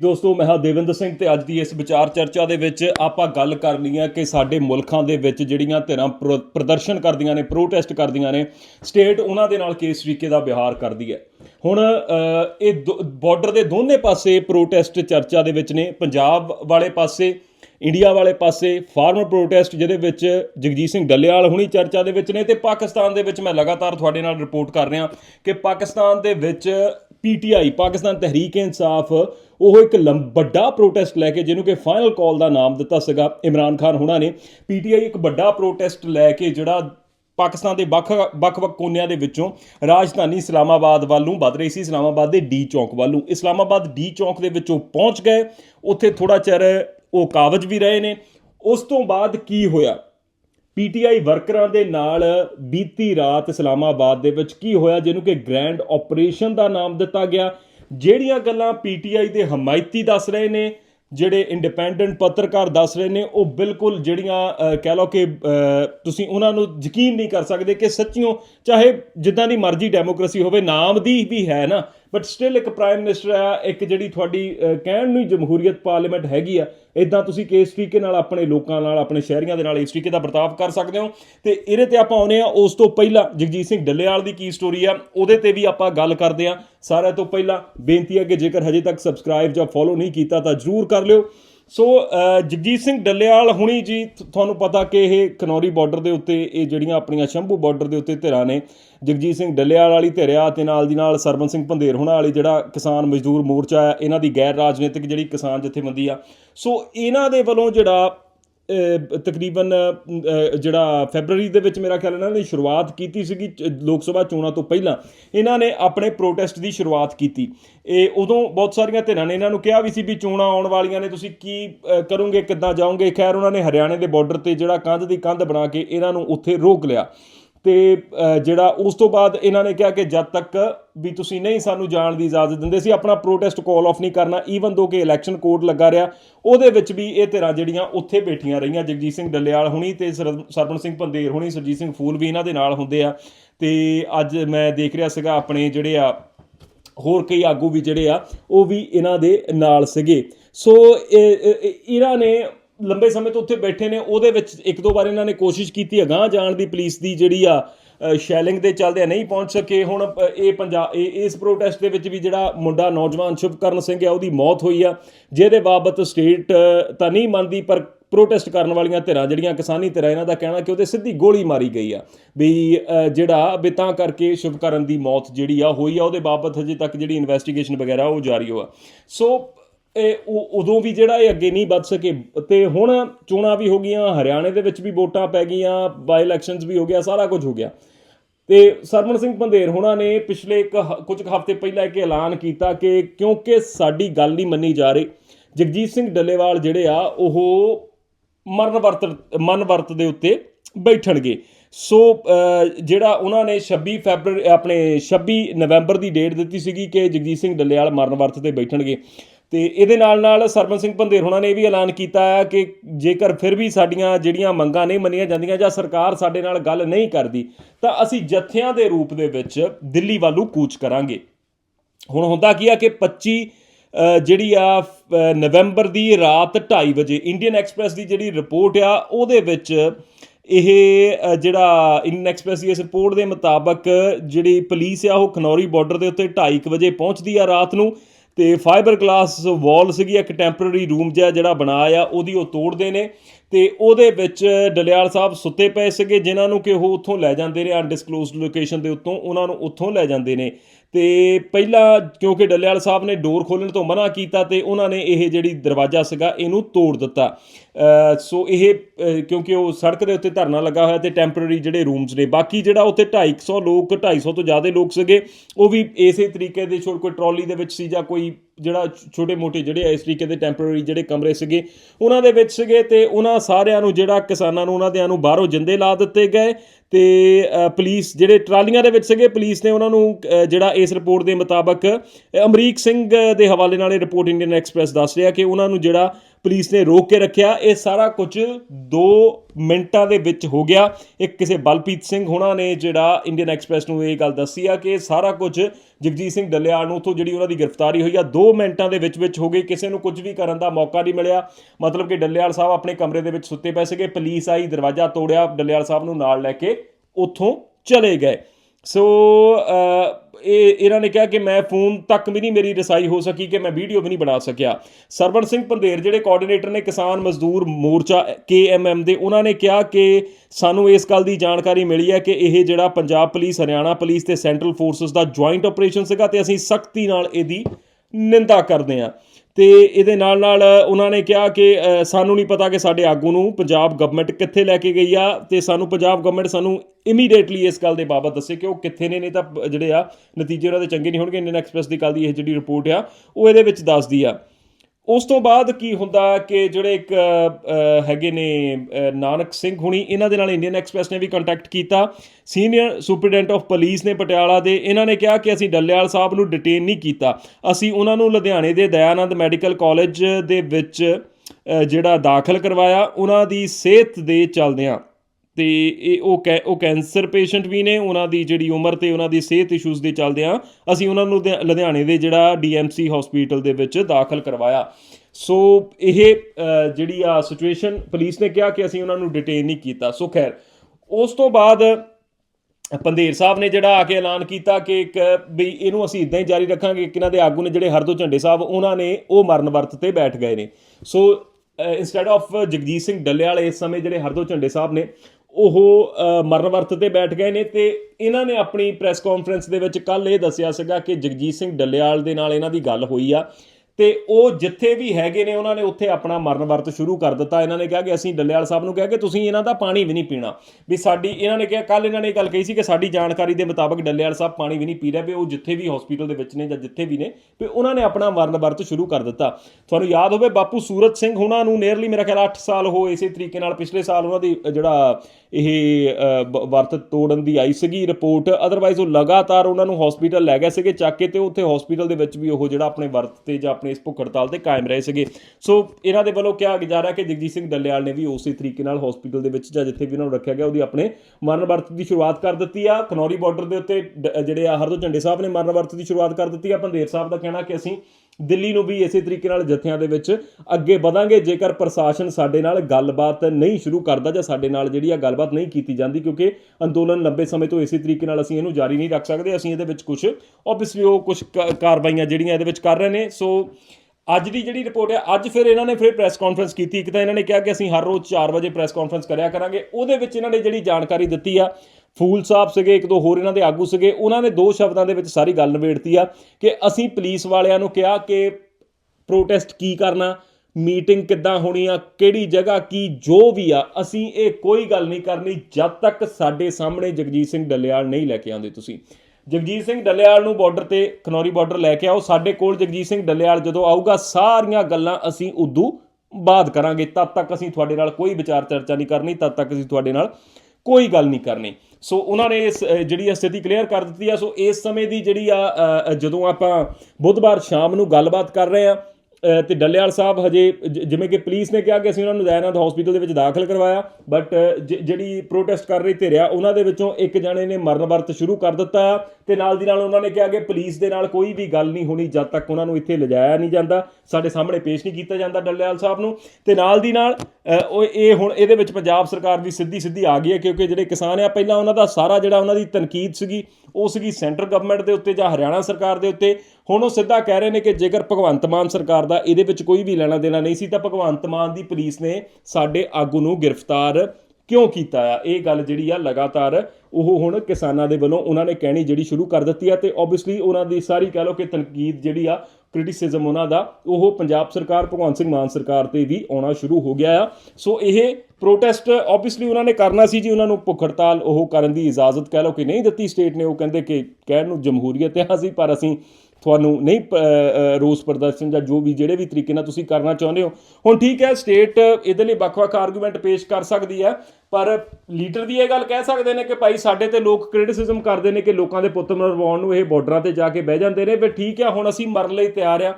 ਦੋਸਤੋ ਮੈਂ ਹਾਂ ਦੇਵਿੰਦਰ ਸਿੰਘ ਤੇ ਅੱਜ ਦੀ ਇਸ ਵਿਚਾਰ ਚਰਚਾ ਦੇ ਵਿੱਚ ਆਪਾਂ ਗੱਲ ਕਰਨੀ ਹੈ ਕਿ ਸਾਡੇ ਮੁਲਕਾਂ ਦੇ ਵਿੱਚ ਜਿਹੜੀਆਂ ਧਿਰਾਂ ਪ੍ਰ- ਪ੍ਰਦਰਸ਼ਨ ਕਰਦੀਆਂ ਨੇ ਪ੍ਰੋਟੈਸਟ ਕਰਦੀਆਂ ਨੇ ਸਟੇਟ ਉਹਨਾਂ ਦੇ ਨਾਲ ਕਿਸ ਤਰੀਕੇ ਦਾ ਵਿਹਾਰ ਕਰਦੀ ਹੈ? ਹੁਣ ਅ, ਇਹ ਬਾਰਡਰ ਦੇ ਦੋਨੇ ਪਾਸੇ ਪ੍ਰੋਟੈਸਟ ਚਰਚਾ ਦੇ ਵਿੱਚ ਨੇ ਪੰਜਾਬ ਵਾਲੇ ਪਾਸੇ ਇੰਡੀਆ ਵਾਲੇ ਪਾਸੇ ਫਾਰਮਰ ਪ੍ਰੋਟੈਸਟ ਜਿਹਦੇ ਵਿੱਚ ਜਗਜੀਤ ਸਿੰਘ ਡੱਲੇਵਾਲ ਹੁਣੀ ਚਰਚਾ ਦੇ ਵਿੱਚ ਨੇ ਤੇ ਪਾਕਿਸਤਾਨ ਦੇ ਵਿੱਚ ਮੈਂ ਲਗਾਤਾਰ ਤੁਹਾਡੇ ਨਾਲ ਰਿਪੋਰਟ ਕਰ ਰਿਹਾ ਕਿ ਪਾਕਿਸਤਾਨ ਦੇ ਵਿੱਚ ਪੀਟੀਆਈ ਪਾਕਿਸਤਾਨ ਤਹਿਰੀਕ ਇਨਸਾਫ, ਉਹ ਇੱਕ ਲੰਬ- ਵੱਡਾ ਪ੍ਰੋਟੈਸਟ ਲੈ ਕੇ, ਜਿਹਨੂੰ ਕਿ ਫਾਈਨਲ ਕਾਲ ਦਾ ਨਾਮ ਦਿੱਤਾ ਸੀਗਾ, ਇਮਰਾਨ ਖਾਨ ਹੁਣਾਂ ਨੇ। ਪੀਟੀਆਈ ਇੱਕ ਵੱਡਾ ਪ੍ਰੋਟੈਸਟ ਲੈ ਕੇ, ਜਿਹੜਾ ਪਾਕਿਸਤਾਨ ਦੇ ਵੱਖ, ਵੱਖ-ਵੱਖ ਕੋਨਿਆਂ ਦੇ ਵਿੱਚੋਂ ਰਾਜਧਾਨੀ ਇਸਲਾਮਾਬਾਦ ਵੱਲੋਂ ਵੱਧ ਰਹੀ ਸੀ, ਇਸਲਾਮਾਬਾਦ ਦੇ ਡੀ ਚੌਂਕ ਵੱਲ। ਨੂੰ ਇਸਲਾਮਾਬਾਦ ਡੀ ਚੌਂਕ ਦੇ ਵਿੱਚੋਂ ਪਹੁੰਚ ਗਏ। ਉੱਥੇ ਥੋੜਾ ਚਿਰ ਉਹ ਕਾਬਜ ਵੀ ਰਹੇ ਨੇ। ਉਸ ਤੋਂ ਬਾਅਦ ਕੀ ਹੋਇਆ? ਪੀਟੀਆਈ ਵਰਕਰਾਂ ਦੇ ਨਾਲ ਬੀਤੀ ਰਾਤ ਇਸਲਾਮਾਬਾਦ ਦੇ ਵਿੱਚ ਕੀ ਹੋਇਆ, ਜਿਹਨੂੰ ਕਿ ਗ੍ਰੈਂਡ ਆਪਰੇਸ਼ਨ ਦਾ ਨਾਮ ਦਿੱਤਾ ਗਿਆ। ਜਿਹੜੀਆਂ ਗੱਲਾਂ ਪੀਟੀਆਈ ਦੇ ਹਮਾਇਤੀ ਦੱਸ ਰਹੇ ਨੇ, ਜਿਹੜੇ ਇੰਡੀਪੈਂਡੈਂਟ ਪੱਤਰਕਾਰ ਦੱਸ ਰਹੇ ਨੇ, ਉਹ ਬਿਲਕੁਲ ਜਿਹੜੀਆਂ ਕਹਿ ਲਓ ਕਿ ਤੁਸੀਂ ਉਹਨਾਂ ਨੂੰ ਯਕੀਨ ਨਹੀਂ ਕਰ ਸਕਦੇ ਕਿ ਸੱਚੀਓ, ਚਾਹੇ ਜਿੱਦਾਂ ਦੀ ਮਰਜ਼ੀ ਡੈਮੋਕ੍ਰੇਸੀ ਹੋਵੇ, ਨਾਮ ਦੀ ਵੀ ਹੈ ਨਾ। ਬਟ ਸਟਿਲ ਇੱਕ ਪ੍ਰਾਈਮ ਮਿਨਿਸਟਰ ਆ, ਇੱਕ ਜਿਹੜੀ ਤੁਹਾਡੀ ਕਹਿਣ ਨੂੰ ਜਮਹੂਰੀਅਤ ਪਾਰਲੀਮੈਂਟ ਹੈਗੀ ਆ ਇਦਾਂ ਤੁਸੀਂ ਕਿਸ ਤਰੀਕੇ ਨਾਲ ਆਪਣੇ ਲੋਕਾਂ ਨਾਲ, ਆਪਣੇ ਸ਼ਹਿਰੀਆਂ ਦੇ ਨਾਲ ਇਸ ਤਰੀਕੇ ਦਾ ਵਰਤਾਵ ਕਰ ਸਕਦੇ ਹੋ? ਤੇ ਇਹਦੇ ਤੇ ਆਪਾਂ ਆਉਨੇ ਆ, ਉਸ ਤੋਂ ਪਹਿਲਾਂ ਜਗਜੀਤ ਸਿੰਘ ਡੱਲੇਵਾਲ ਦੀ ਕੀ ਸਟੋਰੀ ਆ, ਉਹਦੇ ਤੇ ਵੀ ਆਪਾਂ ਗੱਲ ਕਰਦੇ ਆ। ਸਾਰਿਆਂ ਤੋਂ ਪਹਿਲਾਂ ਬੇਨਤੀ ਹੈ ਕਿ ਜੇਕਰ ਹਜੇ ਤੱਕ ਸਬਸਕ੍ਰਾਈਬ ਜਾਂ ਫੋਲੋ ਨਹੀਂ ਕੀਤਾ ਤਾਂ ਜਰੂਰ ਕਰ ਲਿਓ। ਸੋ ਜਗਜੀਤ ਸਿੰਘ ਡੱਲੇਵਾਲ ਹੁਣੀ ਜੀ ਤੁਹਾਨੂੰ ਪਤਾ ਕਿ ਇਹ ਖਨੌਰੀ ਬਾਰਡਰ ਦੇ ਉੱਤੇ, ਇਹ ਜਿਹੜੀਆਂ ਆਪਣੀਆਂ ਸ਼ੰਭੂ ਬਾਰਡਰ ਦੇ ਉੱਤੇ ਧਿਰਾਂ ਨੇ, ਜਗਜੀਤ ਸਿੰਘ ਡੱਲੇਵਾਲ ਵਾਲੀ ਧਿਰ ਆ ਤੇ ਨਾਲ ਦੀ ਨਾਲ ਸਰਵਨ ਸਿੰਘ ਭੰਦੇਰ ਹੋਣਾ ਵਾਲੀ ਜਿਹੜਾ ਕਿਸਾਨ ਮਜ਼ਦੂਰ ਮੋਰਚਾ ਆ, ਇਹਨਾਂ ਦੀ ਗੈਰ ਰਾਜਨੀਤਿਕ ਜਿਹੜੀ ਕਿਸਾਨ ਜਥੇਬੰਦੀ ਆ। ਸੋ, ਇਹਨਾਂ ਦੇ ਵੱਲੋਂ ਜਿਹੜਾ ਤਕਰੀਬਨ ਜਿਹੜਾ ਫੈਬਰੂਅਰੀ ਦੇ ਵਿੱਚ ਮੇਰਾ ਖਿਆਲ ਇਹਨਾਂ ਨੇ ਸ਼ੁਰੂਆਤ ਕੀਤੀ ਸੀਗੀ ਚ- ਲੋਕ ਸਭਾ ਚੋਣਾਂ ਤੋਂ ਪਹਿਲਾਂ। ਇਹਨਾਂ ਨੇ ਆਪਣੇ ਪ੍ਰੋਟੈਸਟ ਦੀ ਸ਼ੁਰੂਆਤ ਕੀਤੀ। ਇਹ ਉਦੋਂ ਬਹੁਤ ਸਾਰੀਆਂ ਧਿਰਾਂ ਨੇ ਇਹਨਾਂ ਨੂੰ ਕਿਹਾ ਵੀ ਸੀ ਵੀ ਚੋਣਾਂ ਆਉਣ ਵਾਲੀਆਂ ਨੇ ਤੁਸੀਂ ਕੀ ਅਹ, ਕਰੋਗੇ ਕਿੱਦਾਂ ਜਾਓਗੇ? ਖੈਰ ਉਹਨਾਂ ਨੇ ਹਰਿਆਣੇ ਦੇ ਬਾਰਡਰ ਤੇ ਜਿਹੜਾ ਕੰਧ ਦੀ ਕੰਧ ਬਣਾ ਕੇ ਇਹਨਾਂ ਨੂੰ ਉੱਥੇ ਰੋਕ ਲਿਆ। ਤੇ ਜਿਹੜਾ ਉਸ ਤੋਂ ਬਾਅਦ ਇਹਨਾਂ ਨੇ ਕਿਹਾ ਕਿ ਜਦ ਤੱਕ ਵੀ ਤੁਸੀਂ ਨਹੀਂ ਸਾਨੂੰ ਜਾਣ ਦੀ ਇਜਾਜ਼ਤ ਦਿੰਦੇ ਸੀ, ਆਪਣਾ ਪ੍ਰੋਟੈਸਟ ਕਾਲ ਆਫ ਨਹੀਂ ਕਰਨਾ ਈਵਨ ਦੋ ਕਿ ਇਲੈਕਸ਼ਨ ਕੋਡ ਲੱਗਾ ਰਿਹਾ, ਉਹਦੇ ਵਿੱਚ ਵੀ ਇਹ ਧਿਰਾਂ ਜਿਹੜੀਆਂ ਉੱਥੇ ਬੈਠੀਆਂ ਰਹੀਆਂ, ਜਗਜੀਤ ਸਿੰਘ ਡੱਲੇਵਾਲ ਹੁਣੀ ਤੇ ਸਰ- ਸਿੰਘ ਪੰਦੇਰ ਹੁਣੀ, ਸਰਜੀਤ ਸਿੰਘ ਫੂਲ ਵੀ ਇਹਨਾਂ ਦੇ ਨਾਲ ਹੁੰਦੇ ਆ, ਤੇ ਅੱਜ ਮੈਂ ਦੇਖ ਰਿਹਾ ਸੀਗਾ ਆਪਣੇ ਜਿਹੜੇ ਆ, ਹੋਰ ਕਈ ਆਗੂ ਵੀ ਜਿਹੜੇ ਆ, ਉਹ ਵੀ ਇਹਨਾਂ ਦੇ ਨਾਲ ਸੀਗੇ। ਸੋ ਇਹ- ਇਹਨਾਂ ਨੇ ਲੰਬੇ ਸਮੇਂ ਤੋਂ ਉੱਥੇ ਬੈਠੇ ਨੇ, ਉਹਦੇ ਵਿੱਚ ਇੱਕ ਦੋ ਵਾਰ ਇਹਨਾਂ ਨੇ ਕੋਸ਼ਿਸ਼ ਕੀਤੀ ਅਗਾਂਹ ਜਾਣ ਦੀ, ਪੁਲਿਸ ਦੀ ਜਿਹੜੀ ਆ ਸ਼ੈਲਿੰਗ ਦੇ ਚੱਲਦੇ ਨਹੀਂ ਪਹੁੰਚ ਸਕੇ। ਹੁਣ ਇਹ ਪੰਜਾਬ ਇਹ, ਇਸ ਪ੍ਰੋਟੈਸਟ ਦੇ ਵਿੱਚ ਵੀ ਜਿਹੜਾ ਮੁੰਡਾ ਨੌਜਵਾਨ ਸ਼ੁਭਕਰਨ ਸਿੰਘ ਆ, ਉਹਦੀ ਮੌਤ ਹੋਈ ਆ। ਜਿਹਦੇ ਬਾਬਤ ਸਟੇਟ ਤਾਂ ਨਹੀਂ ਮੰਨਦੀ, ਪਰ ਪ੍ਰੋਟੈਸਟ ਕਰਨ ਵਾਲੀਆਂ ਧਿਰਾਂ ਜਿਹੜੀਆਂ, ਕਿਸਾਨੀ ਧਿਰਾਂ, ਇਹਨਾਂ ਦਾ ਕਹਿਣਾ ਕਿ ਉਹਦੇ ਸਿੱਧੀ ਗੋਲੀ ਮਾਰੀ ਗਈ ਆ। ਵੀ ਜਿਹੜਾ, ਵੀ ਕਰਕੇ ਸ਼ੁਭਕਰਨ ਦੀ ਮੌਤ ਜਿਹੜੀ ਆ, ਹੋਈ ਆ, ਉਹਦੇ ਬਾਬਤ ਹਜੇ ਤੱਕ ਜਿਹੜੀ ਇਨਵੈਸਟੀਗੇਸ਼ਨ ਵਗੈਰਾ, ਉਹ ਜਾਰੀ ਹੋਆ। ਸੋ ਇਹ ਉਦੋਂ ਵੀ ਜਿਹੜਾ ਇਹ ਅੱਗੇ ਨਹੀਂ ਵੱਧ ਸਕੇ। ਤੇ ਹੁਣ ਚੋਣਾਂ ਵੀ ਹੋ ਗਈਆਂ, ਹਰਿਆਣੇ ਦੇ ਵਿੱਚ ਵੀ ਵੋਟਾਂ ਪੈ ਗਈਆਂ ਬਾਈ ਇਲੈਕਸ਼ਨਸ ਵੀ ਹੋ ਗਿਆ, ਸਾਰਾ ਕੁਝ ਹੋ ਗਿਆ। ਤੇ ਸਰਵਣ ਸਿੰਘ ਪੰਧੇਰ ਹੁਣਾਂ ਨੇ ਪਿਛਲੇ ਇੱਕ ਹ- ਕੁਝ ਕੁ ਹਫ਼ਤੇ ਪਹਿਲਾਂ ਇੱਕ ਐਲਾਨ ਕੀਤਾ ਕਿ ਕਿਉਂਕਿ ਸਾਡੀ ਗੱਲ ਨਹੀਂ ਮੰਨੀ ਜਾ ਰਹੀ, ਜਗਜੀਤ ਸਿੰਘ ਡੱਲੇਵਾਲ ਜਿਹੜੇ ਆ, ਉਹ ਮਰਨ ਵਰਤ, ਮਨ ਵਰਤ ਦੇ ਉੱਤੇ ਬੈਠਣਗੇ। ਸੋ ਜਿਹੜਾ ਉਹਨਾਂ ਨੇ 26 ਫੈਬਰ, ਆਪਣੇ 26 ਨਵੰਬਰ ਦੀ ਡੇਟ ਦਿੱਤੀ ਸੀਗੀ ਕਿ ਜਗਜੀਤ ਸਿੰਘ ਡੱਲੇਵਾਲ ਮਰਨ ਵਰਤ ਤੇ ਬੈਠਣਗੇ। ਤੇ ਇਹਦੇ ਨਾਲ ਨਾਲ ਸਰਵਨ ਸਿੰਘ ਪੰਧੇਰ ਹੋਣਾ ਨੇ ਇਹ ਵੀ ਐਲਾਨ ਕੀਤਾ ਹੈ ਕਿ ਜੇਕਰ ਫਿਰ ਵੀ ਸਾਡੀਆਂ ਜਿਹੜੀਆਂ ਮੰਗਾਂ ਨਹੀਂ ਮੰਨੀਆਂ ਜਾਂਦੀਆਂ ਜਾਂ ਸਰਕਾਰ ਸਾਡੇ ਨਾਲ ਗੱਲ ਨਹੀਂ ਕਰਦੀ, ਤਾਂ ਅਸੀਂ ਜਥਿਆਂ ਦੇ ਰੂਪ ਦੇ ਵਿੱਚ ਦਿੱਲੀ ਵੱਲੋਂ ਕੂਚ ਕਰਾਂਗੇ। ਹੁਣ ਹੁੰਦਾ ਕੀ ਆ ਕਿ 25 ਜਿਹੜੀ ਆ ਨਵੰਬਰ ਦੀ ਰਾਤ 2:30 ਵਜੇ ਇੰਡੀਅਨ ਐਕਸਪ੍ਰੈਸ ਦੀ ਜਿਹੜੀ ਰਿਪੋਰਟ ਆ, ਉਹਦੇ ਵਿੱਚ ਇਹ ਜਿਹੜਾ ਇੰਡੀਅਨ ਐਕਸਪ੍ਰੈਸ ਦੀ ਇਸ ਰਿਪੋਰਟ ਦੇ ਮੁਤਾਬਕ ਜਿਹੜੀ ਪੁਲਿਸ ਆ, ਉਹ ਖਨੌਰੀ ਬਾਰਡਰ ਦੇ ਉੱਤੇ 2:30 ਵਜੇ ਪਹੁੰਚਦੀ ਆ ਰਾਤ ਨੂੰ। ਤੇ ਫਾਈਬਰ ਗਲਾਸ ਵਾਲ ਸੀਗੀ, ਇੱਕ ਟੈਂਪਰੇਰੀ ਰੂਮ ਜਿਹਾ ਜਿਹੜਾ ਬਣਾਇਆ ਆ ਉਹਦੀ ਉਹ ਤੋੜਦੇ ਨੇ ਤੇ ਉਹਦੇ ਵਿੱਚ ਡਲਿਆਲ ਸਾਹਿਬ ਸੁੱਤੇ ਪਏ ਸੀਗੇ, ਜਿਨ੍ਹਾਂ ਨੂੰ ਕਿ ਉਹ ਉੱਥੋਂ ਲੈ ਜਾਂਦੇ ਨੇ ਅਨਡਿਸਕਲੋਜ਼ਡ ਲੋਕੇਸ਼ਨ ਦੇ ਉੱਤੋਂ ਉਹਨਾਂ ਨੂੰ ਉੱਥੋਂ ਲੈ ਜਾਂਦੇ ਨੇ। ਤੇ ਪਹਿਲਾਂ ਕਿਉਂਕਿ ਡੱਲੇਵਾਲ ਸਾਹਿਬ ਨੇ ਡੋਰ ਖੋਲਣ ਤੋਂ ਮਨਾ ਕੀਤਾ ਤੇ ਉਹਨਾਂ ਨੇ ਇਹ ਜਿਹੜੀ ਦਰਵਾਜ਼ਾ ਸੀਗਾ ਇਹਨੂੰ ਤੋੜ ਦਿੱਤਾ। ਸੋ ਇਹ ਕਿਉਂਕਿ ਉਹ ਸੜਕ ਦੇ ਉੱਤੇ ਧਰਨਾ ਲੱਗਾ ਹੋਇਆ ਤੇ ਟੈਂਪਰੇਰੀ ਜਿਹੜੇ ਰੂਮਸ ਨੇ, ਬਾਕੀ ਜਿਹੜਾ ਉੱਥੇ 250 ਲੋਕ 250 ਤੋਂ ਜ਼ਿਆਦਾ ਲੋਕ ਸੀਗੇ, ਉਹ ਵੀ ਇਸੇ ਤਰੀਕੇ ਦੇ ਛੋਟ, ਕੋਈ ਟਰਾਲੀ ਦੇ ਵਿੱਚ ਸੀ ਜਾਂ ਕੋਈ ਜਿਹੜਾ ਛੋਟੇ ਮੋਟੇ ਜਿਹੜੇ ਇਸ ਤਰੀਕੇ ਦੇ ਟੈਂਪਰੇਰੀ ਜਿਹੜੇ ਕਮਰੇ ਸੀਗੇ, ਉਹਨਾਂ ਦੇ ਵਿੱਚ ਸੀਗੇ ਤੇ ਉਹਨਾਂ ਸਾਰਿਆਂ ਨੂੰ ਜਿਹੜਾ ਕਿਸਾਨਾਂ ਨੂੰ, ਉਹਨਾਂ ਦਿਆਂ ਨੂੰ ਬਾਹਰੋਂ ਜਿੰਦੇ ਲਾ ਦਿੱਤੇ ਗਏ ਤੇ ਅ, ਪੁਲਿਸ ਜਿਹੜੇ ਟਰਾਲੀਆਂ ਦੇ ਵਿੱਚ ਸੀਗੇ ਪੁਲਿਸ ਨੇ ਉਹਨਾਂ ਨੂੰ ਜਿਹੜਾ ਇਸ ਰਿਪੋਰਟ ਦੇ ਮੁਤਾਬਕ ਅਮਰੀਕ ਸਿੰਘ ਦੇ ਹਵਾਲੇ ਨਾਲ ਇਹ ਰਿਪੋਰਟ ਇੰਡੀਅਨ ਐਕਸਪ੍ਰੈਸ ਦੱਸ ਰਿਹਾ ਕਿ ਉਹਨਾਂ ਨੂੰ ਜਿਹੜਾ ਪੁਲਿਸ ਨੇ ਰੋਕ ਕੇ ਰੱਖਿਆ ਇਹ ਸਾਰਾ ਕੁਝ 2 ਮਿੰਟਾਂ ਦੇ ਵਿੱਚ ਹੋ ਗਿਆ। ਇੱਕ ਕਿਸੇ ਬਲਪ੍ਰੀਤ ਸਿੰਘ ਹੋਣਾ ਨੇ ਜਿਹੜਾ ਇੰਡੀਅਨ ਐਕਸਪ੍ਰੈਸ ਨੂੰ ਇਹ ਗੱਲ ਦੱਸੀ ਆ ਕਿ ਇਹ ਸਾਰਾ ਕੁਝ ਜਗਜੀਤ ਸਿੰਘ ਡੱਲਿਆਲ ਨੂੰ ਉੱਥੋਂ ਜਿਹੜੀ ਉਹਨਾਂ ਦੀ ਗ੍ਰਿਫਤਾਰੀ ਹੋਈ ਆ 2 ਮਿੰਟਾਂ ਦੇ ਵਿੱਚ ਵਿੱਚ ਹੋ ਗਈ ਕਿਸੇ ਨੂੰ ਕੁਝ ਵੀ ਕਰਨ ਦਾ ਮੌਕਾ ਨਹੀਂ ਮਿਲਿਆ। ਮਤਲਬ ਕਿ ਡੱਲਿਆਲ ਸਾਹਿਬ ਆਪਣੇ ਕਮਰੇ ਦੇ ਵਿੱਚ ਸੁੱਤੇ ਪਏ ਸੀਗੇ ਪੁਲਿਸ ਆਈ ਦਰਵਾਜ਼ਾ ਤੋੜਿਆ ਡੱਲਿਆਲ ਸਾਹਿਬ ਨੂੰ ਨਾਲ ਲੈ ਕੇ ਉੱਥੋਂ ਚਲੇ ਗਏ। ਸੋ ਇਹ, ਇਹਨਾਂ ਨੇ ਕਿਹਾ ਕਿ ਮੈਂ ਫੋਨ ਤੱਕ ਵੀ ਨਹੀਂ ਮੇਰੀ ਰਸਾਈ ਹੋ ਸਕੀ ਕਿ ਮੈਂ ਵੀਡੀਓ ਵੀ ਨਹੀਂ ਬਣਾ ਸਕਿਆ। ਸਰਵਣ ਸਿੰਘ ਪੰਧੇਰ ਜਿਹੜੇ ਕੋਆਰਡੀਨੇਟਰ ਨੇ ਕਿਸਾਨ ਮਜ਼ਦੂਰ ਮੋਰਚਾ KMM ਦੇ, ਉਹਨਾਂ ਨੇ ਕਿਹਾ ਕਿ ਸਾਨੂੰ ਇਸ ਗੱਲ ਦੀ ਜਾਣਕਾਰੀ ਮਿਲੀ ਹੈ ਕਿ ਇਹ ਜਿਹੜਾ ਪੰਜਾਬ ਪੁਲਿਸ, ਹਰਿਆਣਾ ਪੁਲਿਸ ਤੇ ਸੈਂਟਰਲ ਫੋਰਸਸ ਦਾ ਜੁਆਇੰਟ ਆਪਰੇਸ਼ਨ ਸੀਗਾ ਤੇ ਅਸੀਂ ਸਖਤੀ ਨਾਲ ਇਹਦੀ ਨਿੰਦਾ ਕਰਦੇ ਹਾਂ। ਤੇ ਇਹਦੇ ਨਾਲ ਨਾਲ ਉਹਨਾਂ ਨੇ ਕਿਹਾ ਕਿ ਸਾਨੂੰ ਨਹੀਂ ਪਤਾ ਕਿ ਸਾਡੇ ਆਗੂ ਨੂੰ ਪੰਜਾਬ ਗਵਰਨਮੈਂਟ ਕਿੱਥੇ ਲੈ ਕੇ ਗਈ ਆ ਤੇ ਸਾਨੂੰ ਪੰਜਾਬ ਗਵਰਨਮੈਂਟ ਸਾਨੂੰ ਇਮੀਡੀਏਟਲੀ ਇਸ ਗੱਲ ਦੇ ਬਾਬਤ ਦੱਸੇ ਕਿ ਉਹ ਕਿੱਥੇ ਨੇ, ਨਹੀਂ ਤਾਂ ਜਿਹੜੇ ਆ, ਨਤੀਜੇ ਉਹਨਾਂ ਦੇ ਚੰਗੇ ਨਹੀਂ ਹੋਣਗੇ, ਇੰਡੀਅਨ ਐਕਸਪ੍ਰੈਸ ਦੀ ਕੱਲ ਦੀ ਇਹ ਜਿਹੜੀ ਰਿਪੋਰਟ ਆ, ਉਹ ਇਹਦੇ ਵਿੱਚ ਦੱਸਦੀ ਆ। ਉਸ ਤੋਂ ਬਾਅਦ ਕੀ ਹੁੰਦਾ ਕਿ ਜਿਹੜੇ ਇੱਕ ਹੈਗੇ ਨੇ ਨਾਨਕ ਸਿੰਘ ਹੁਣੀ, ਇਹਨਾਂ ਦੇ ਨਾਲ ਇੰਡੀਅਨ ਐਕਸਪ੍ਰੈਸ ਨੇ ਵੀ ਕੰਟੈਕਟ ਕੀਤਾ। ਸੀਨੀਅਰ ਸੁਪਰਡੈਂਟ ਆਫ ਪੁਲਿਸ ਨੇ ਪਟਿਆਲਾ ਦੇ, ਇਹਨਾਂ ਨੇ ਕਿਹਾ ਕਿ ਅਸੀਂ ਡੱਲੇਵਾਲ ਸਾਹਿਬ ਨੂੰ ਡਿਟੇਨ ਨਹੀਂ ਕੀਤਾ। ਅਸੀਂ ਉਹਨਾਂ ਨੂੰ ਲੁਧਿਆਣੇ ਦੇ ਦਇਆਨੰਦ ਮੈਡੀਕਲ ਕਾਲਜ ਦੇ ਵਿੱਚ ਜਿਹੜਾ ਦਾਖਲ ਕਰਵਾਇਆ, ਉਹਨਾਂ ਦੀ ਸਿਹਤ ਦੇ ਚੱਲਦਿਆਂ ਤੇ ਇਹ ਉਹ ਕੈ- ਉਹ ਕੈਂਸਰ ਪੇਸ਼ੈਂਟ ਵੀ ਨੇ, ਉਹਨਾਂ ਦੀ ਜਿਹੜੀ ਉਮਰ ਤੇ ਉਹਨਾਂ ਦੀ ਸਿਹਤ ਇਸ਼ੂਜ਼ ਦੇ ਚੱਲਦਿਆਂ ਅਸੀਂ ਉਹਨਾਂ ਨੂੰ ਲੁਧਿਆ- ਲੁਧਿਆਣੇ ਦੇ ਜਿਹੜਾ ਡੀਐਮਸੀ ਹਸਪੀਟਲ ਦੇ ਵਿੱਚ ਦਾਖਲ ਕਰਵਾਇਆ। ਸੋ ਇਹ ਜਿਹੜੀ ਆ ਸਿਚੁਏਸ਼ਨ ਪੁਲਿਸ ਨੇ ਕਿਹਾ ਕਿ ਅਸੀਂ ਉਹਨਾਂ ਨੂੰ ਡਿਟੇਨ ਨਹੀਂ ਕੀਤਾ। ਸੋ ਖੈਰ, ਉਸ ਤੋਂ ਬਾਅਦ ਪੰਧੇਰ ਸਾਹਿਬ ਨੇ ਜਿਹੜਾ ਆ ਕੇ ਐਲਾਨ ਕੀਤਾ ਕਿ ਇੱਕ ਵੀ ਇਹਨੂੰ ਅਸੀਂ ਇਦਾਂ ਹੀ ਜਾਰੀ ਰੱਖਾਂਗੇ ਕਿ ਇਹਨਾਂ ਦੇ ਆਗੂ ਨੇ ਜਿਹੜੇ ਹਰਦੋ ਝੰਡੇ ਸਾਹਿਬ, ਉਹਨਾਂ ਨੇ ਉਹ ਮਰਨ ਵਰਤ ਤੇ ਬੈਠ ਗਏ ਨੇ। So instead of Jagjit Singh Dallewal ਇਸ ਸਮੇਂ ਜਿਹੜੇ ਹਰਦੋ ਝੰਡੇ ਸਾਹਿਬ ਨੇ ਉਹ ਮਰਨ ਵਰਤ ਤੇ ਬੈਠ ਗਏ ਨੇ ਤੇ ਇਹਨਾਂ ਨੇ ਆਪਣੀ ਪ੍ਰੈਸ ਕਾਨਫਰੰਸ ਦੇ ਵਿੱਚ ਕੱਲ ਇਹ ਦੱਸਿਆ ਸੀਗਾ ਕਿ ਜਗਜੀਤ ਸਿੰਘ ਡੱਲੇਵਾਲ ਦੇ ਨਾਲ ਇਹਨਾਂ ਦੀ ਗੱਲ ਹੋਈ ਆ। ਤੇ ਉਹ ਜਿੱਥੇ ਵੀ ਹੈਗੇ ਨੇ, ਉਹਨਾਂ ਨੇ ਉੱਥੇ ਆਪਣਾ ਮਰਨ ਵਰਤ ਸ਼ੁਰੂ ਕਰ ਦਿੱਤਾ। ਇਹਨਾਂ ਨੇ ਕਿਹਾ ਕਿ ਅਸੀਂ ਡੱਲੇਵਾਲ ਸਾਹਿਬ ਨੂੰ ਕਿਹਾ ਕਿ ਤੁਸੀਂ ਇਹਨਾਂ ਦਾ ਪਾਣੀ ਵੀ ਨਹੀਂ ਪੀਣਾ। ਵੀ ਸਾਡੀ, ਇਹਨਾਂ ਨੇ ਕਿਹਾ ਕੱਲ ਇਹਨਾਂ ਨੇ ਇਹ ਗੱਲ ਕਹੀ ਸੀ ਕਿ ਸਾਡੀ ਜਾਣਕਾਰੀ ਦੇ ਮੁਤਾਬਕ ਡੱਲੇਵਾਲ ਸਾਹਿਬ ਪਾਣੀ ਵੀ ਨਹੀਂ ਪੀ ਰਹੇ, ਵੀ ਉਹ ਜਿੱਥੇ ਵੀ ਹਸਪੀਟਲ ਦੇ ਵਿੱਚ ਨੇ ਜਾਂ ਜਿੱਥੇ ਵੀ ਨੇ, ਵੀ ਉਹਨਾਂ ਨੇ ਆਪਣਾ ਮਰਨ ਵਰਤ ਸ਼ੁਰੂ ਕਰ ਦਿੱਤਾ। ਤੁਹਾਨੂੰ ਯਾਦ ਹੋਵੇ, ਬਾਪੂ ਸੂਰਤ ਸਿੰਘ ਹੁਣਾਂ ਨੂੰ ਨੀਅਰਲੀ ਮੇਰਾ ਖਿਆਲ 8 ਸਾਲ ਹੋ ਇਸੇ ਤਰੀਕੇ ਨਾਲ ਪਿਛਲੇ ਸਾਲ ਉਹਨਾਂ ਦੀ ਜਿਹੜਾ ਇਹ ਬ- ਵਰਤ ਤੋੜਨ ਦੀ ਆਈ ਸੀਗੀ ਰਿਪੋਰਟ। ਅਦਰਵਾਈਜ਼ ਉਹ ਲਗਾਤਾਰ ਉਹਨਾਂ ਨੂੰ ਹਸਪੀਟਲ ਲੈ ਗਏ ਸੀਗੇ, ਚੱਕ ਕੇ ਤੇ ਉੱਥੇ ਹਸਪੀਟਲ ਦੇ ਵਿੱਚ ਵੀ ਉਹ ਜਿਹੜਾ ਆਪਣੇ ਵਰਤ ਤੇ ਜਾਂ ਆਪਣੇ ਇਸ ਭੁੱਖ ਹੜਤਾਲ ਤੇ ਕਾਇਮ ਰਹੇ ਸੀਗੇ। ਸੋ ਇਹਨਾਂ ਦੇ ਵੱਲੋਂ ਕਿਹਾ ਜਾ ਰਿਹਾ ਕਿ ਜਗਜੀਤ ਸਿੰਘ ਡੱਲੇਵਾਲ ਨੇ ਵੀ ਉਸੇ ਤਰੀਕੇ ਨਾਲ ਹਸਪੀਟਲ ਦੇ ਵਿੱਚ ਜਾਂ ਜਿੱਥੇ ਵੀ ਉਹਨਾਂ ਨੂੰ ਰੱਖਿਆ ਗਿਆ, ਉਹਦੀ ਆਪਣੇ ਮਰਨ ਵਰਤ ਦੀ ਸ਼ੁਰੂਆਤ ਕਰ ਦਿੱਤੀ ਆ। ਖਨੌਰੀ ਬਾਰਡਰ ਦੇ ਉੱਤੇ ਡ- ਜਿਹੜੇ ਆ ਹਰਦੋ ਝੰਡੇ ਸਾਹਿਬ ਨੇ ਮਰਨ ਵਰਤ ਦੀ ਸ਼ੁਰੂਆਤ ਕਰ ਦਿੱਤੀ ਆ। ਪੰਦੇਰ ਸਾਹਿਬ ਦਾ ਕਹਿਣਾ ਕਿ ਅਸੀਂ ਦਿੱਲੀ ਨੂੰ ਵੀ ਇਸੇ ਤਰੀਕੇ ਨਾਲ ਜਥਿਆਂ ਦੇ ਵਿੱਚ ਅੱਗੇ ਵਧਾਂਗੇ। ਜੇਕਰ ਪ੍ਰਸ਼ਾਸਨ ਸਾਡੇ ਨਾਲ ਗੱਲਬਾਤ ਨਹੀਂ ਸ਼ੁਰੂ ਕਰਦਾ ਜਾਂ ਸਾਡੇ ਨਾਲ ਜਿਹੜੀ ਆ ਗੱਲਬਾਤ ਨਹੀਂ ਕੀਤੀ ਜਾਂਦੀ, ਕਿਉਂਕਿ ਅੰਦੋਲਨ ਲੰਬੇ ਸਮੇਂ ਤੋਂ ਇਸੇ ਤਰੀਕੇ ਨਾਲ ਅਸੀਂ ਇਹਨੂੰ ਜਾਰੀ ਨਹੀਂ ਰੱਖ ਸਕਦੇ। ਅਸੀਂ ਇਹਦੇ ਵਿੱਚ ਕੁਝ ਆਬਵੀਅਸਲੀ ਉਹ ਕੁਝ ਕਾਰਵਾਈਆਂ ਜਿਹੜੀਆਂ ਇਹਦੇ ਵਿੱਚ ਕਰ ਰਹੇ ਨੇ। ਸੋ ਅੱਜ ਦੀ ਜਿਹੜੀ ਰਿਪੋਰਟ ਹੈ, ਅੱਜ ਫਿਰ ਇਹਨਾਂ ਨੇ ਫਿਰ ਪ੍ਰੈਸ ਕਾਨਫਰੰਸ ਕੀਤੀ। ਇੱਕ ਤਾਂ ਇਹਨਾਂ ਨੇ ਕਿਹਾ ਕਿ ਅਸੀਂ ਹਰ ਰੋਜ਼ 4 ਵਜੇ ਪ੍ਰੈਸ ਕਾਨਫਰੰਸ ਕਰਿਆ ਕਰਾਂਗੇ। ਉਹਦੇ ਵਿੱਚ ਇਹਨਾਂ ਨੇ ਜਿਹੜੀ ਜਾਣਕਾਰੀ ਦਿੱਤੀ ਆ ਫੂਲ ਸਾਹਿਬ ਸੀਗੇ, ਇੱਕ ਦੋ ਹੋਰ ਇਹਨਾਂ ਦੇ ਆਗੂ ਸੀਗੇ, ਉਹਨਾਂ ਨੇ ਦੋ ਸ਼ਬਦਾਂ ਦੇ ਵਿੱਚ ਸਾਰੀ ਗੱਲ ਨਿਬੇੜਤੀ ਆ ਕਿ ਅਸੀਂ ਪੁਲਿਸ ਵਾਲਿਆਂ ਨੂੰ ਕਿਹਾ ਕਿ ਪ੍ਰੋਟੈਸਟ ਕੀ ਕਰਨਾ ਮੀਟਿੰਗ ਕਿੱਦਾਂ ਹੋਣੀ ਆ, ਕਿਹੜੀ ਜਗ੍ਹਾ, ਕੀ ਜੋ ਵੀ ਆ, ਅਸੀਂ ਇਹ ਕੋਈ ਗੱਲ ਨਹੀਂ ਕਰਨੀ ਜਦ ਤੱਕ ਸਾਡੇ ਸਾਹਮਣੇ ਜਗਜੀਤ ਸਿੰਘ ਡੱਲੇਵਾਲ ਨਹੀਂ ਲੈ ਕੇ ਆਉਂਦੇ ਤੁਸੀਂ। ਜਗਜੀਤ ਸਿੰਘ ਡੱਲੇਵਾਲ ਨੂੰ ਬਾਰਡਰ ਤੇ ਖਨੌਰੀ ਬਾਰਡਰ ਲੈ ਕੇ ਆਓ, ਸਾਡੇ ਕੋਲ ਜਗਜੀਤ ਸਿੰਘ ਡੱਲੇਵਾਲ ਜਦੋਂ ਆਊਗਾ, ਸਾਰੀਆਂ ਗੱਲਾਂ ਅਸੀਂ ਉਦੋਂ ਬਾਅਦ ਕਰਾਂਗੇ, ਤਦ ਤੱਕ ਅਸੀਂ ਤੁਹਾਡੇ ਨਾਲ ਕੋਈ ਵਿਚਾਰ ਚਰਚਾ ਨਹੀਂ ਕਰਨੀ, ਤਦ ਤੱਕ ਅਸੀਂ ਤੁਹਾਡੇ ਨਾਲ ਕੋਈ ਗੱਲ ਨਹੀਂ ਕਰਨੀ। ਸੋ ਉਹਨਾਂ ਨੇ ਇਸ ਜਿਹੜੀ ਆ ਸਥਿਤੀ ਕਲੀਅਰ ਕਰ ਦਿੱਤੀ ਆ। ਸੋ ਇਸ ਸਮੇਂ ਦੀ ਜਿਹੜੀ ਆ ਜਦੋਂ ਆਪਾਂ ਬੁੱਧਵਾਰ ਸ਼ਾਮ ਨੂੰ ਗੱਲਬਾਤ ਕਰ ਰਹੇ ਆ ਅ, ਤੇ ਡੱਲੇਵਾਲ ਸਾਹਿਬ ਹਜੇ ਜ- ਜਿਵੇਂ ਕਿ ਪੁਲਿਸ ਨੇ ਕਿਹਾ ਕਿ ਅਸੀਂ ਉਹਨਾਂ ਨੂੰ ਦਇਆਨੰਦ ਹਸਪੀਟਲ ਦੇ ਵਿੱਚ ਦਾਖਲ ਕਰਵਾਇਆ ਬਟ ਜਿਹੜੀ ਪ੍ਰੋਟੈਸਟ ਕਰ ਰਹੀ ਧਿਰਿਆ ਉਹਨਾਂ ਦੇ ਵਿੱਚੋਂ ਇੱਕ ਜਣੇ ਨੇ ਮਰਨ ਵਰਤ ਸ਼ੁਰੂ ਕਰ ਦਿੱਤਾ ਆ ਤੇ ਨਾਲ ਦੀ ਨਾਲ ਉਹਨਾਂ ਨੇ ਕਿਹਾ ਕਿ ਪੁਲਿਸ ਦੇ ਨਾਲ ਕੋਈ ਵੀ ਗੱਲ ਨਹੀਂ ਹੋਣੀ ਜਦ ਤੱਕ ਉਹਨਾਂ ਨੂੰ ਇੱਥੇ ਲਿਜਾਇਆ ਨਹੀਂ ਜਾਂਦਾ ਸਾਡੇ ਸਾਹਮਣੇ ਪੇਸ਼ ਨਹੀਂ ਕੀਤਾ ਜਾਂਦਾ ਡੱਲੇਵਾਲ ਸਾਹਿਬ ਨੂੰ ਤੇ ਨਾਲ ਦੀ ਨਾਲ ਉਹ ਇਹ ਹੁਣ ਇਹਦੇ ਵਿੱਚ ਪੰਜਾਬ ਸਰਕਾਰ ਦੀ ਸਿੱਧੀ ਸਿੱਧੀ ਆ ਗਈ ਹੈ ਕਿਉਂਕਿ ਜਿਹੜੇ ਕਿਸਾਨ ਆ, ਪਹਿਲਾਂ ਉਹਨਾਂ ਦਾ ਸਾਰਾ ਜਿਹੜਾ ਉਹਨਾਂ ਦੀ ਤਨਕੀਦ ਸੀਗੀ, ਉਹ ਸੀਗੀ ਸੈਂਟਰ ਗਵਰਨਮੈਂਟ ਦੇ ਉੱਤੇ ਜਾਂ ਹਰਿਆਣਾ ਸਰਕਾਰ ਦੇ ਉੱਤੇ। ਹੁਣ ਉਹ ਸਿੱਧਾ ਕਹਿ ਰਹੇ ਨੇ ਕਿ ਜੇਕਰ ਭਗਵੰਤ ਮਾਨ ਸਰਕਾਰ ਦਾ ਇਹਦੇ ਵਿੱਚ ਕੋਈ ਵੀ ਲੈਣਾ ਦੇਣਾ ਨਹੀਂ ਸੀ, ਤਾਂ ਭਗਵੰਤ ਮਾਨ ਦੀ ਪੁਲਿਸ ਨੇ ਸਾਡੇ ਆਗੂ ਨੂੰ ਗ੍ਰਿਫਤਾਰ ਕਿਉਂ ਕੀਤਾ ਆ? ਇਹ ਗੱਲ ਜਿਹੜੀ ਆ ਲਗਾਤਾਰ ਉਹ ਹੁਣ ਕਿਸਾਨਾਂ ਦੇ ਵੱਲੋਂ ਉਹਨਾਂ ਨੇ ਕਹਿਣੀ ਜਿਹੜੀ ਸ਼ੁਰੂ ਕਰ ਦਿੱਤੀ ਆ ਤੇ ਆਬਵੀਅਸਲੀ ਉਹਨਾਂ ਦੀ ਸਾਰੀ ਕਹਿ ਲਓ ਕਿ ਤਨਕੀਦ ਜਿਹੜੀ ਆ ਕ੍ਰਿਟਿਸਿਜ਼ਮ ਉਹਨਾਂ ਦਾ, ਉਹ ਪੰਜਾਬ ਸਰਕਾਰ, ਭਗਵੰਤ ਸਿੰਘ ਮਾਨ ਸਰਕਾਰ ਤੇ ਵੀ ਆਉਣਾ ਸ਼ੁਰੂ ਹੋ ਗਿਆ ਆ। ਸੋ ਇਹ ਪ੍ਰੋਟੈਸਟ ਆਬਵੀਅਸਲੀ ਉਹਨਾਂ ਨੇ ਕਰਨਾ ਸੀ ਜੀ, ਉਹਨਾਂ ਨੂੰ ਭੁੱਖ ਹੜਤਾਲ ਉਹ ਕਰਨ ਦੀ ਇਜਾਜ਼ਤ ਕਹਿ ਲਓ ਕਿ ਨਹੀਂ ਦਿੱਤੀ ਸਟੇਟ ਨੇ, ਉਹ ਕਹਿੰਦੇ ਕਿ ਕਹਿਣ ਨੂੰ ਜਮਹੂਰੀਅਤ ਹੈ ਅਸੀਂ ਪਰ ਅਸੀਂ ਤੁਹਾਨੂੰ ਨਹੀਂ ਰੋਸ ਪ੍ਰਦਰਸ਼ਨ ਜਾਂ ਜੋ ਵੀ ਜਿਹੜੇ ਵੀ ਤਰੀਕੇ ਨਾਲ ਤੁਸੀਂ ਕਰਨਾ ਚਾਹੁੰਦੇ ਹੋ। ਹੁਣ ਠੀਕ ਹੈ ਸਟੇਟ ਇਹਦੇ ਲਈ ਵੱਖ-ਵੱਖ ਆਰਗੂਮੈਂਟ ਪੇਸ਼ ਕਰ ਸਕਦੀ ਹੈ, ਪਰ ਲੀਡਰ ਵੀ ਇਹ ਗੱਲ ਕਹਿ ਸਕਦੇ ਨੇ ਕਿ ਭਾਈ ਸਾਡੇ ਤੇ ਲੋਕ ਕ੍ਰਿਟਿਸਿਜ਼ਮ ਕਰਦੇ ਨੇ ਕਿ ਲੋਕਾਂ ਦੇ ਪੁੱਤ ਮਰਵਾਉਣ ਨੂੰ ਇਹ ਬਾਰਡਰਾਂ ਤੇ ਜਾ ਕੇ ਬਹਿ ਜਾਂਦੇ ਨੇ। ਫਿਰ ਠੀਕ ਹੈ, ਹੁਣ ਅਸੀਂ ਮਰਨ ਲਈ ਤਿਆਰ ਆ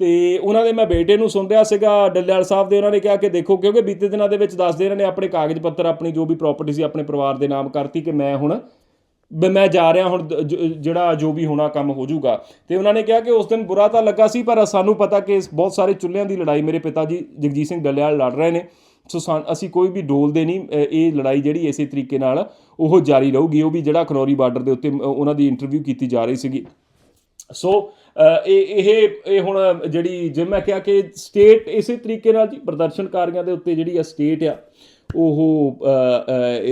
ਤੇ ਉਹਨਾਂ ਦੇ ਮੈਂ ਬੇਟੇ ਨੂੰ ਸੁਣ ਰਿਹਾ ਸੀਗਾ ਡੱਲੇਵਾਲ ਸਾਹਿਬ ਦੇ ਉਹਨਾਂ ਨੇ ਕਿਹਾ ਕਿ ਦੇਖੋ, ਕਿਉਂਕਿ ਬੀਤੇ ਦਿਨਾਂ ਦੇ ਵਿੱਚ ਦੱਸਦੇ ਇਹਨਾਂ ਨੇ ਆਪਣੇ ਕਾਗਜ਼ ਪੱਤਰ, ਆਪਣੀ ਜੋ ਵੀ ਪ੍ਰਾਪਰਟੀ ਸੀ, ਆਪਣੇ ਪਰਿਵਾਰ ਦੇ ਨਾਮ ਕਰਤੀ ਕਿ ਮੈਂ ਹੁਣ ਮੈਂ ਜਾ ਰਿਹਾ ਹੁਣ ਜਿਹੜਾ ਜੋ ਵੀ ਹੋਣਾ ਕੰਮ ਹੋ ਜਾਊਗਾ। ਤੇ ਉਹਨਾਂ ਨੇ ਕਿਹਾ ਕਿ ਉਸ ਦਿਨ ਬੁਰਾ ਤਾਂ ਲੱਗਾ ਸੀ, ਪਰ ਸਾਨੂੰ ਪਤਾ ਕਿ ਬਹੁਤ ਸਾਰੇ ਚੁੱਲ੍ਹਿਆਂ ਦੀ ਲੜਾਈ ਮੇਰੇ ਪਿਤਾ ਜੀ ਜਗਜੀਤ ਸਿੰਘ ਡੱਲੇਵਾਲ ਲੜ ਰਹੇ ਨੇ। ਸੋ ਸਾਨ- ਅਸੀਂ ਕੋਈ ਵੀ ਡੋਲਦੇ ਨਹੀਂ ਇਹ ਲੜਾਈ ਜਿਹੜੀ ਇਸੇ ਤਰੀਕੇ ਨਾਲ ਉਹ ਜਾਰੀ ਰਹੂਗੀ। ਉਹ ਵੀ ਜਿਹੜਾ ਖਨੌਰੀ ਬਾਰਡਰ ਦੇ ਉੱਤੇ ਉਹਨਾਂ ਦੀ ਇੰਟਰਵਿਊ ਕੀਤੀ ਜਾ ਰਹੀ ਸੀਗੀ। ਸੋ ਇਹ ਇਹ ਇਹ ਹੁਣ ਜਿਹੜੀ ਜਿਵੇਂ ਮੈਂ ਕਿਹਾ ਕਿ ਸਟੇਟ ਇਸੇ ਤਰੀਕੇ ਨਾਲ ਜੀ, ਪ੍ਰਦਰਸ਼ਨਕਾਰੀਆਂ ਦੇ ਉੱਤੇ ਜਿਹੜੀ ਆ ਸਟੇਟ ਆ ਉਹ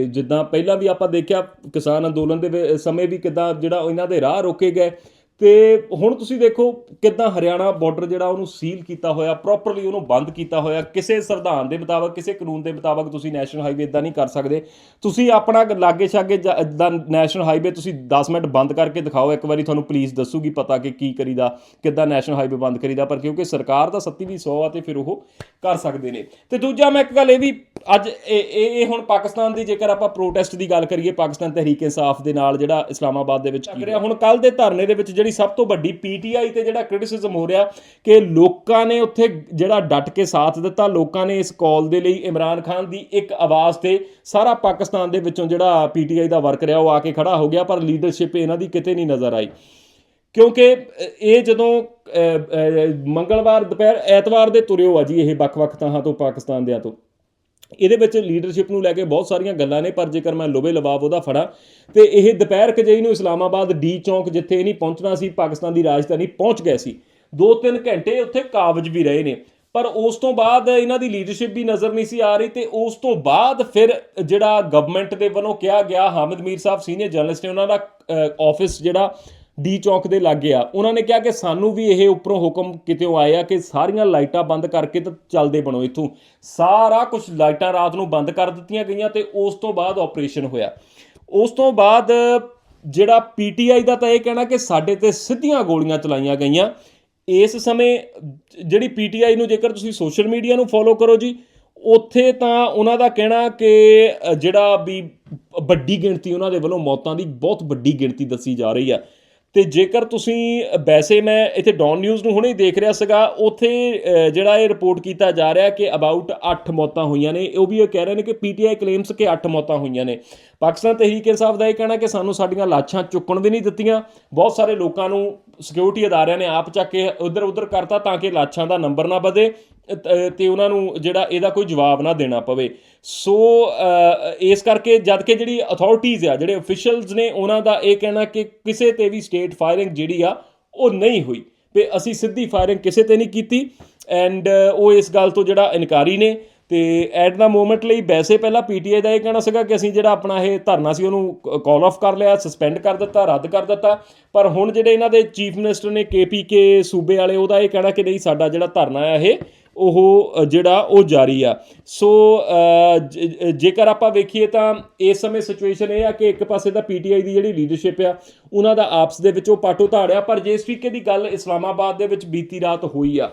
ਜਿੱਦਾਂ ਪਹਿਲਾਂ ਵੀ ਆਪਾਂ ਦੇਖਿਆ ਕਿਸਾਨ ਅੰਦੋਲਨ ਦੇ ਸਮੇਂ ਵੀ ਕਿੱਦਾਂ ਜਿਹੜਾ ਇਹਨਾਂ ਦੇ ਰਾਹ ਰੋਕੇ ਗਏ। ਤੇ ਹੁਣ ਤੁਸੀਂ ਦੇਖੋ ਕਿਦਾਂ ਹਰਿਆਣਾ ਬਾਰਡਰ ਜਿਹੜਾ ਉਹਨੂੰ ਸੀਲ ਕੀਤਾ ਹੋਇਆ ਪ੍ਰੋਪਰਲੀ ਉਹਨੂੰ ਬੰਦ ਕੀਤਾ ਹੋਇਆ। ਕਿਸੇ ਸੰਵਿਧਾਨ ਦੇ ਮੁਤਾਬਕ ਕਿਸੇ ਕਾਨੂੰਨ ਦੇ ਮੁਤਾਬਕ ਤੁਸੀਂ ਨੈਸ਼ਨਲ ਹਾਈਵੇ ਇਦਾਂ ਨਹੀਂ ਕਰ ਸਕਦੇ। ਤੁਸੀਂ ਆਪਣਾ ਲਾਗੇ ਛਾਗੇ ਦਾ ਨੈਸ਼ਨਲ ਹਾਈਵੇ ਤੁਸੀਂ 10 ਮਿੰਟ ਬੰਦ ਕਰਕੇ ਦਿਖਾਓ। ਇੱਕ ਵਾਰੀ ਤੁਹਾਨੂੰ ਪੁਲਿਸ ਦੱਸੂਗੀ ਪਤਾ ਕਿ ਕੀ ਕਰੀਦਾ ਕਿੱਦਾਂ ਨੈਸ਼ਨਲ ਹਾਈਵੇ ਬੰਦ ਕਰੀਦਾ ਪਰ ਕਿਉਂਕਿ ਸਰਕਾਰ ਦਾ ਸੱਤੀ ਵੀ 100 ਆ ਤੇ ਫਿਰ ਉਹ ਕਰ ਸਕਦੇ ਨੇ। ਤੇ ਦੂਜਾ ਮੈਂ ਇੱਕ ਗੱਲ ਇਹ ਵੀ ਅੱਜ ਇਹ ਇਹ ਹੁਣ ਪਾਕਿਸਤਾਨ ਦੀ ਜੇਕਰ ਆਪਾਂ ਪ੍ਰੋਟੈਸਟ ਦੀ ਗੱਲ ਕਰੀਏ ਪਾਕਿਸਤਾਨ ਤਹਿਰੀਕ ਇਨਸਾਫ ਦੇ ਨਾਲ ਜਿਹੜਾ ਇਸਲਾਮਾਬਾਦ ਦੇ ਵਿੱਚ ਲੱਗ ਰਿਹਾ। ਹੁਣ ਕੱਲ ਦੇ ਧਰਨੇ ਦੇ ਵਿੱਚ ਜਿਹੜੀ ਸਭ ਤੋਂ ਵੱਡੀ ਪੀਟੀਆਈ ਤੇ ਜਿਹੜਾ ਕ੍ਰਿਟਿਸਿਜ਼ਮ ਹੋ ਰਿਹਾ ਕਿ ਲੋਕਾਂ ਨੇ ਉੱਥੇ ਜਿਹੜਾ ਡਟ ਕੇ ਸਾਥ ਦਿੱਤਾ, ਲੋਕਾਂ ਨੇ ਇਸ ਕਾਲ ਦੇ ਲਈ ਇਮਰਾਨ ਖਾਨ ਦੀ ਇੱਕ ਆਵਾਜ਼ ਤੇ ਸਾਰਾ ਪਾਕਿਸਤਾਨ ਦੇ ਵਿੱਚੋਂ ਜਿਹੜਾ ਪੀਟੀਆਈ ਦਾ ਵਰਕ ਰਿਹਾ ਉਹ ਆ ਕੇ ਖੜਾ ਹੋ ਗਿਆ, ਪਰ ਲੀਡਰਸ਼ਿਪ ਇਹਨਾਂ ਦੀ ਕਿਤੇ ਨਹੀਂ ਨਜ਼ਰ ਆਈ। ਕਿਉਂਕਿ ਇਹ ਜਦੋਂ ਮੰਗਲਵਾਰ, ਦੁਪਹਿਰ, ਐਤਵਾਰ ਦੇ ਤੁਰਿਓ ਆ ਜੀ ਇਹ ਵੱਖ-ਵੱਖ ਥਾਂ ਤੋਂ, ਪਾਕਿਸਤਾਨ ਦਿਆਂ ਤੋਂ। ਇਹਦੇ ਵਿੱਚ ਲੀਡਰਸ਼ਿਪ ਨੂੰ ਲੈ ਕੇ ਬਹੁਤ ਸਾਰੀਆਂ ਗੱਲਾਂ ਨੇ, ਪਰ ਜੇਕਰ ਮੈਂ ਲੋਬੇ ਲਵਾਬ ਉਹਦਾ ਫੜਾ, ਤੇ ਇਹ ਦੁਪਹਿਰ ਕਜਈ ਨੂੰ ਇਸਲਾਮਾਬਾਦ ਡੀ ਚੌਂਕ ਜਿੱਥੇ ਇਹ ਨਹੀਂ ਪਹੁੰਚਣਾ ਸੀ, ਪਾਕਿਸਤਾਨ ਦੀ ਰਾਜਧਾਨੀ ਪਹੁੰਚ ਗਏ ਸੀ। 2-3 ਘੰਟੇ ਉੱਥੇ ਕਾਬਜ ਵੀ ਰਹੇ ਨੇ। ਪਰ ਉਸ ਤੋਂ ਬਾਅਦ ਇਹਨਾਂ ਦੀ ਲੀਡਰਸ਼ਿਪ ਵੀ ਨਜ਼ਰ ਨਹੀਂ ਸੀ ਆ ਰਹੀ ਤੇ ਉਸ ਤੋਂ ਬਾਅਦ ਫਿਰ ਜਿਹੜਾ ਗਵਰਨਮੈਂਟ ਦੇ ਵੱਲੋਂ ਕਿਹਾ ਗਿਆ, ਹਾਮਿਦ ਮੀਰ ਸਾਹਿਬ ਸੀਨੀਅਰ ਜਰਨਲਿਸਟ ਨੇ ਉਹਨਾਂ ਦਾ ਆਫਿਸ ਜਿਹੜਾ ਡੀ ਚੌਕ ਦੇ ਲਾਗੇ ਆ। ਉਹਨਾਂ ਨੇ ਕਿਹਾ ਕਿ ਸਾਨੂੰ ਵੀ ਇਹ ਉੱਪਰੋਂ ਹੁਕਮ ਕਿਤੇੋਂ ਆਏ ਆ ਕਿ ਸਾਰੀਆਂ ਲਾਈਟਾਂ ਬੰਦ ਕਰਕੇ ਤਾਂ ਚੱਲਦੇ ਬਣੋ ਇੱਥੋਂ। ਸਾਰਾ ਕੁਝ ਲਾਈਟਾਂ ਰਾਤ ਨੂੰ ਬੰਦ ਕਰ ਦਿੱਤੀਆਂ ਗਈਆਂ ਤੇ ਉਸ ਤੋਂ ਬਾਅਦ ਆਪਰੇਸ਼ਨ ਹੋਇਆ। ਉਸ ਤੋਂ ਬਾਅਦ ਜਿਹੜਾ ਪੀਟੀਆਈ ਦਾ ਤਾਂ ਇਹ ਕਹਿਣਾ ਕਿ ਸਾਡੇ ਤੇ ਸਿੱਧੀਆਂ ਗੋਲੀਆਂ ਚਲਾਈਆਂ ਗਈਆਂ। ਇਸ ਸਮੇਂ ਜਿਹੜੀ ਪੀਟੀਆਈ ਨੂੰ ਜੇਕਰ ਤੁਸੀਂ ਸੋਸ਼ਲ ਮੀਡੀਆ ਨੂੰ ਫੋਲੋ ਕਰੋ ਜੀ, ਉੱਥੇ ਤਾਂ ਉਹਨਾਂ ਦਾ ਕਹਿਣਾ ਕਿ ਜਿਹੜਾ ਵੀ ਵੱਡੀ ਗਿਣਤੀ ਉਹਨਾਂ ਦੇ ਵੱਲੋਂ ਮੌਤਾਂ ਦੀ ਬਹੁਤ ਵੱਡੀ ਗਿਣਤੀ ਦੱਸੀ ਜਾ ਰਹੀ ਆ। ਤੇ ਜੇਕਰ ਤੁਸੀਂ ਵੈਸੇ ਮੈਂ ਇੱਥੇ ਡੌਨ ਨਿਊਜ਼ ਨੂੰ ਹੁਣੇ ਹੀ ਦੇਖ ਰਿਹਾ ਸੀਗਾ, ਉੱਥੇ ਜਿਹੜਾ ਇਹ ਰਿਪੋਰਟ ਕੀਤਾ ਜਾ ਰਿਹਾ ਕਿ ਅਬਾਊਟ 8 ਮੌਤਾਂ ਹੋਈਆਂ ਨੇ, ਉਹ ਵੀ ਇਹ ਕਹਿ ਰਹੇ ਨੇ ਕਿ ਪੀਟੀਆਈ ਕਲੇਮਸ ਕਿ 8 ਮੌਤਾਂ ਹੋਈਆਂ ਨੇ। ਪਾਕਿਸਤਾਨ ਤਹਿਰੀਕ ਇਨਸਾਫ ਦਾ ਇਹ ਕਹਿਣਾ ਕਿ ਸਾਨੂੰ ਸਾਡੀਆਂ ਲਾਸ਼ਾਂ ਚੁੱਕਣ ਵੀ ਨਹੀਂ ਦਿੱਤੀਆਂ। ਬਹੁਤ ਸਾਰੇ ਲੋਕਾਂ ਨੂੰ ਸਿਕਿਉਰਿਟੀ ਅਦਾਰਿਆਂ ਨੇ ਆਪ ਚੱਕ ਕੇ ਉਧਰ ਉਧਰ ਕਰਤਾ ਤਾਂ ਕਿ ਲਾਸ਼ਾਂ ਦਾ ਨੰਬਰ ਨਾ ਵਧੇ ਅ, ਤੇ ਉਹਨਾਂ ਨੂੰ ਜਿਹੜਾ ਇਹਦਾ ਕੋਈ ਜਵਾਬ ਨਾ ਦੇਣਾ ਪਵੇ। ਸੋ ਇਸ ਕਰਕੇ ਜਦ ਕਿ ਜਿਹੜੀ ਅਥਾਰਟੀਆਂ ਆ ਜਿਹੜੇ ਅਫੀਸ਼ੀਅਲਸ ਨੇ ਉਹਨਾਂ ਦਾ ਇਹ ਕਹਿਣਾ ਕਿ ਕਿਸੇ ਤੇ ਵੀ ਸਟੇਟ ਫਾਇਰਿੰਗ ਜਿਹੜੀ ਆ ਉਹ ਨਹੀਂ ਹੋਈ। ਤੇ ਅਸੀਂ ਸਿੱਧੀ ਫਾਇਰਿੰਗ ਕਿਸੇ ਤੇ ਨਹੀਂ ਕੀਤੀ। ਐਂਡ ਉਹ ਇਸ ਗੱਲ ਤੋਂ ਜਿਹੜਾ ਇਨਕਾਰੀ ਨੇ ਤੇ ਐਟ ਦਾ ਮੋਮੈਂਟ ਲਈ ਵੈਸੇ ਪਹਿਲਾਂ ਪੀਟੀਆਈ ਦਾ ਇਹ ਕਹਿਣਾ ਸੀਗਾ ਕਿ ਅਸੀਂ ਜਿਹੜਾ ਆਪਣਾ ਇਹ ਧਰਨਾ ਸੀ ਉਹਨੂੰ ਕਾਲ ਆਫ ਕਰ ਲਿਆ ਸਸਪੈਂਡ ਕਰ ਦਿੱਤਾ, ਰੱਦ ਕਰ ਦਿੱਤਾ। ਪਰ ਹੁਣ ਜਿਹੜੇ ਇਹਨਾਂ ਦੇ ਚੀਫ ਮਿਨਿਸਟਰ ਨੇ ਕੇਪੀਕੇ ਸੂਬੇ ਵਾਲੇ, ਉਹਦਾ ਇਹ ਕਹਿਣਾ ਕਿ ਨਹੀਂ, ਸਾਡਾ ਜਿਹੜਾ ਧਰਨਾ ਆ ਇਹ, ਉਹ, ਜਿਹੜਾ ਉਹ ਜਾਰੀ ਆ। ਸੋ ਜੇਕਰ ਆਪਾਂ ਵੇਖੀਏ ਤਾਂ ਇਸ ਸਮੇਂ ਸਿਚੁਏਸ਼ਨ ਇਹ ਆ ਕਿ ਇੱਕ ਪਾਸੇ ਤਾਂ ਪੀਟੀਆਈ ਦੀ ਜਿਹੜੀ ਲੀਡਰਸ਼ਿਪ ਆ, ਉਹਨਾਂ ਦਾ ਆਪਸ ਦੇ ਵਿੱਚ ਉਹ ਪਾਟੋ ਧਾੜਿਆ ਪਰ ਜੇ ਇਸ ਤਰੀਕੇ ਦੀ ਗੱਲ ਇਸਲਾਮਾਬਾਦ ਦੇ ਵਿੱਚ ਬੀਤੀ ਰਾਤ ਹੋਈ ਆ,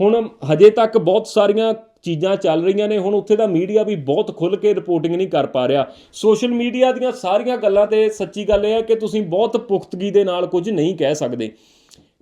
ਹੁਣ ਹਜੇ ਤੱਕ ਬਹੁਤ ਸਾਰੀਆਂ ਚੀਜ਼ਾਂ ਚੱਲ ਰਹੀਆਂ ਨੇ। ਹੁਣ ਉੱਥੇ ਦਾ ਮੀਡੀਆ ਵੀ ਬਹੁਤ ਖੁੱਲ ਕੇ ਰਿਪੋਰਟਿੰਗ ਨਹੀਂ ਕਰ ਪਾ ਰਿਹਾ। ਸੋਸ਼ਲ ਮੀਡੀਆ ਦੀਆਂ ਸਾਰੀਆਂ ਗੱਲਾਂ ਤੇ ਸੱਚੀ ਗੱਲ ਇਹ ਹੈ ਕਿ ਤੁਸੀਂ ਬਹੁਤ ਪੁਖਤਗੀ ਦੇ ਨਾਲ ਕੁਝ ਨਹੀਂ ਕਹਿ ਸਕਦੇ।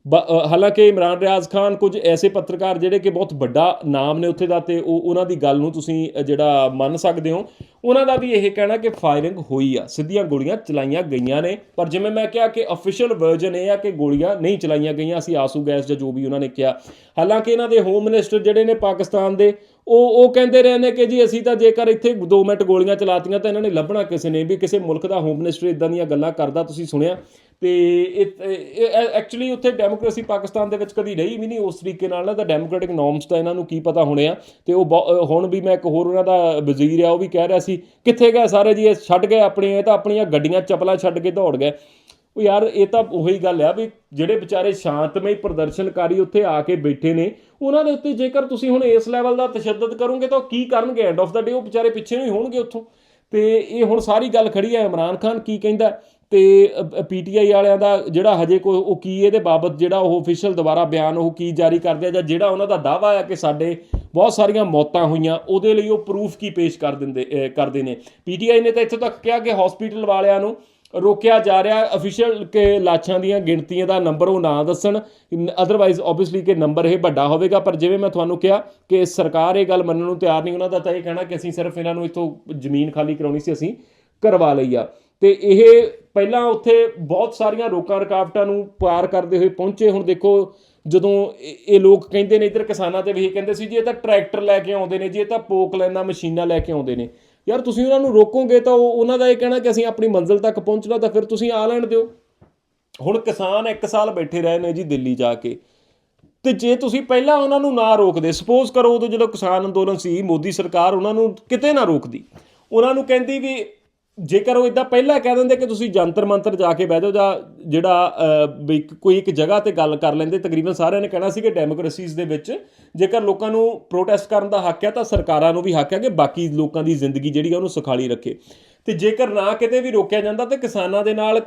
ਬ- ਹਾਲਾਂਕਿ ਇਮਰਾਨ ਰਿਆਜ਼ ਖਾਨ ਕੁਝ ਐਸੇ ਪੱਤਰਕਾਰ ਜਿਹੜੇ ਕਿ ਬਹੁਤ ਵੱਡਾ ਨਾਮ ਨੇ ਉੱਥੇ ਦਾ ਤੇ ਉਹ ਉਹਨਾਂ ਦੀ ਗੱਲ ਨੂੰ ਤੁਸੀਂ ਜਿਹੜਾ ਮੰਨ ਸਕਦੇ ਹੋ। ਉਹਨਾਂ ਦਾ ਵੀ ਇਹ ਕਹਿਣਾ ਕਿ ਫਾਇਰਿੰਗ ਹੋਈ ਆ। ਸਿੱਧੀਆਂ ਗੋਲੀਆਂ ਚਲਾਈਆਂ ਗਈਆਂ ਨੇ। ਪਰ ਜਿਵੇਂ ਮੈਂ ਕਿਹਾ ਕਿ ਅਫੀਸ਼ੀਅਲ ਵਰਜ਼ਨ ਇਹ ਆ ਕਿ ਗੋਲੀਆਂ ਨਹੀਂ ਚਲਾਈਆਂ ਗਈਆਂ। ਅਸੀਂ ਆਸੂ ਗੈਸ ਜਾਂ ਜੋ ਵੀ ਉਹਨਾਂ ਨੇ ਕਿਹਾ। ਹਾਲਾਂਕਿ ਇਹਨਾਂ ਦੇ ਹੋਮ ਮਿਨਿਸਟਰ ਜਿਹੜੇ ਨੇ ਪਾਕਿਸਤਾਨ ਦੇ ਉਹ ਉਹ ਕਹਿੰਦੇ ਰਹੇ ਨੇ ਕਿ ਜੀ ਅਸੀਂ ਤਾਂ ਜੇਕਰ ਇੱਥੇ 2 ਮਿੰਟ ਗੋਲੀਆਂ ਚਲਾਤੀਆਂ ਤਾਂ ਇਹਨਾਂ ਨੇ ਲੱਭਣਾ ਕਿਸੇ ਨੇ ਵੀ ਕਿਸੇ ਮੁਲਕ ਦਾ ਹੋਮ ਮਿਨਿਸਟਰ ਇਦਾਂ ਦੀਆਂ ਗੱਲਾਂ ਕਰਦਾ ਤੁਸੀਂ ਸੁਣਿਆ। ਤੇ ਐਕਚੁਅਲੀ ਉੱਥੇ ਡੈਮੋਕ੍ਰੇਸੀ ਪਾਕਿਸਤਾਨ ਦੇ ਵਿੱਚ ਕਦੀ ਰਹੀ ਵੀ ਨਹੀਂ ਉਸ ਤਰੀਕੇ ਨਾਲ ਨਾ, ਤਾਂ ਡੈਮੋਕ੍ਰੈਟਿਕ ਨੋਰਮਸ ਤਾਂ ਇਹਨਾਂ ਨੂੰ ਕੀ ਪਤਾ ਹੋਣੇ ਆ। ਤੇ ਉਹ ਬਹੁ- ਹੁਣ ਵੀ ਮੈਂ ਇੱਕ ਹੋਰ ਉਹਨਾਂ ਦਾ ਵਜ਼ੀਰ ਆ, ਉਹ ਵੀ ਕਹਿ ਰਿਹਾ ਸੀ, ਕਿੱਥੇ ਗਏ ਸਾਰੇ ਜੀ, ਇਹ ਛੱਡ ਗਏ ਆਪਣੀ, ਇਹ ਤਾਂ ਆਪਣੀਆਂ ਗੱਡੀਆਂ ਚੱਪਲਾਂ ਛੱਡ ਕੇ ਦੌੜ ਗਏ। ਉਹ ਯਾਰ, ਇਹ ਤਾਂ ਉਹੀ ਗੱਲ ਆ ਵੀ ਜਿਹੜੇ ਵਿਚਾਰੇ ਸ਼ਾਂਤਮਈ ਪ੍ਰਦਰਸ਼ਨਕਾਰੀ ਉੱਥੇ ਆ ਕੇ ਬੈਠੇ ਨੇ, ਉਹਨਾਂ ਦੇ ਉੱਤੇ ਜੇਕਰ ਤੁਸੀਂ ਹੁਣ ਇਸ ਲੈਵਲ ਦਾ ਤਸ਼ੱਦਦ ਕਰੋਗੇ ਤਾਂ ਉਹ ਕੀ ਕਰਨਗੇ? ਐਂਡ ਆਫ ਦਾ ਡੇ ਉਹ ਵਿਚਾਰੇ ਪਿੱਛੇ ਨੂੰ ਹੀ ਹੋਣਗੇ ਉੱਥੋਂ। ਤੇ ਇਹ ਹੁਣ ਸਾਰੀ ਗੱਲ ਖੜੀ ਹੈ ਇਮਰਾਨ ਖਾਨ ਕੀ ਕਹਿੰਦਾ? ਤੇ ਪੀਟੀਆਈ ਵਾਲਿਆਂ ਦਾ ਜਿਹੜਾ ਹਜੇ ਕੋਈ, ਉਹ ਕੀ ਇਹਦੇ ਬਾਬਤ ਜਿਹੜਾ ਉਹ ਅਫੀਸ਼ੀਅਲ ਦੁਬਾਰਾ ਬਿਆਨ ਉਹ ਕੀ ਜਾਰੀ ਕਰਦੇ ਆ ਜਾਂ ਜਿਹੜਾ ਉਹਨਾਂ ਦਾ ਦਾਵਾ ਆ ਕਿ ਸਾਡੇ ਬਹੁਤ ਸਾਰੀਆਂ ਮੌਤਾਂ ਹੋਈਆਂ, ਉਹਦੇ ਲਈ ਉਹ ਪ੍ਰੂਫ ਕੀ ਪੇਸ਼ ਕਰ ਦਿੰਦੇ ਕਰਦੇ ਨੇ? ਪੀਟੀਆਈ ਨੇ ਤਾਂ ਇੱਥੋਂ ਤੱਕ ਕਿਹਾ ਕਿ ਹਸਪੀਟਲ ਵਾਲਿਆਂ ਨੂੰ ਰੋਕਿਆ ਜਾ ਰਿਹਾ ਅਫੀਸ਼ੀਅਲ ਕਿ ਲਾਸ਼ਾਂ ਦੀਆਂ ਗਿਣਤੀਆਂ ਦਾ ਨੰਬਰ ਉਹ ਨਾ ਦੱਸਣ। ਅਦਰਵਾਈਜ਼ ਆਬਵੀਅਸਲੀ ਕਿ ਨੰਬਰ ਇਹ ਵੱਡਾ ਹੋਵੇਗਾ। ਪਰ ਜਿਵੇਂ ਮੈਂ ਤੁਹਾਨੂੰ ਕਿਹਾ ਕਿ ਸਰਕਾਰ ਇਹ ਗੱਲ ਮੰਨਣ ਨੂੰ ਤਿਆਰ ਨਹੀਂ, ਉਹਨਾਂ ਦਾ ਤਾਂ ਇਹ ਕਹਿਣਾ ਕਿ ਅਸੀਂ ਸਿਰਫ ਇਹਨਾਂ ਨੂੰ ਇੱਥੋਂ ਜ਼ਮੀਨ ਖਾਲੀ ਕਰਾਉਣੀ ਸੀ, ਅਸੀਂ ਕਰਵਾ ਲਈ ਆ। ਤੇ ਇਹ ਪਹਿਲਾਂ ਉੱਥੇ ਬਹੁਤ ਸਾਰੀਆਂ ਰੋਕਾਂ ਰੁਕਾਵਟਾਂ ਨੂੰ ਪਾਰ ਕਰਦੇ ਹੋਏ ਪਹੁੰਚੇ। ਹੁਣ ਦੇਖੋ, ਜਦੋਂ ਇਹ ਲੋਕ ਕਹਿੰਦੇ ਨੇ, ਇਧਰ ਕਿਸਾਨਾਂ ਤੇ ਵੀ ਇਹ ਕਹਿੰਦੇ ਸੀ, ਜੀ ਇਹ ਤਾਂ ਟਰੈਕਟਰ ਲੈ ਕੇ ਆਉਂਦੇ ਨੇ, ਜੀ ਇਹ ਤਾਂ ਪੋਕ ਲੈਣਾ ਮਸ਼ੀਨਾਂ ਲੈ ਕੇ ਆਉਂਦੇ ਨੇ ਯਾਰ ਤੁਸੀਂ ਉਹਨਾਂ ਨੂੰ ਰੋਕੋਗੇ ਤਾਂ ਉਹ ਉਹਨਾਂ ਦਾ ਇਹ ਕਹਿਣਾ ਕਿ ਅਸੀਂ ਆਪਣੀ ਮੰਜ਼ਿਲ ਤੱਕ ਪਹੁੰਚਣਾ ਤਾਂ ਫਿਰ ਤੁਸੀਂ ਆ ਲੈਣ ਦਿਓ। ਹੁਣ ਕਿਸਾਨ ਇੱਕ ਸਾਲ ਬੈਠੇ ਰਹੇ ਨੇ ਜੀ ਦਿੱਲੀ ਜਾ ਕੇ। ਤੇ ਜੇ ਤੁਸੀਂ ਪਹਿਲਾਂ ਉਹਨਾਂ ਨੂੰ ਨਾ ਰੋਕਦੇ ਸਪੋਜ਼ ਕਰੋ ਉਦੋਂ ਜਦੋਂ ਕਿਸਾਨ ਅੰਦੋਲਨ ਸੀ, ਮੋਦੀ ਸਰਕਾਰ ਉਹਨਾਂ ਨੂੰ ਕਿਤੇ ਨਾ ਰੋਕਦੀ। ਉਹਨਾਂ ਨੂੰ ਕਹਿੰਦੀ ਵੀ ਜੇਕਰ ਉਹ ਇਦਾਂ ਪਹਿਲਾਂ ਕਹਿ ਦਿੰਦੇ ਕਿ ਤੁਸੀਂ ਜੰਤਰ ਮੰਤਰ ਜਾ ਕੇ ਬਹਿ ਜਾਓ ਜਾਂ ਜਿਹੜਾ ਕੋਈ ਇੱਕ ਜਗ੍ਹਾ ਤੇ ਗੱਲ ਕਰ ਲੈਂਦੇ, ਤਕਰੀਬਨ ਸਾਰਿਆਂ ਨੇ ਕਹਿਣਾ ਸੀ ਕਿ ਡੈਮੋਕ੍ਰੇਸੀਜ਼ ਦੇ ਵਿੱਚ ਜੇਕਰ ਲੋਕਾਂ ਨੂੰ ਪ੍ਰੋਟੈਸਟ ਕਰਨ ਦਾ ਹੱਕ ਹੈ ਤਾਂ ਸਰਕਾਰਾਂ ਨੂੰ ਵੀ ਹੱਕ ਹੈ ਕਿ ਬਾਕੀ ਲੋਕਾਂ ਦੀ ਜ਼ਿੰਦਗੀ ਜਿਹੜੀ ਆ ਉਹਨੂੰ ਸੁਖਾਲੀ ਰੱਖੇ। ਤੇ ਜੇਕਰ ਨਾ ਕਿਤੇ ਵੀ ਰੋਕਿਆ ਜਾਂਦਾ ਤੇ ਕਿਸਾਨਾਂ ਦੇ ਨਾਲ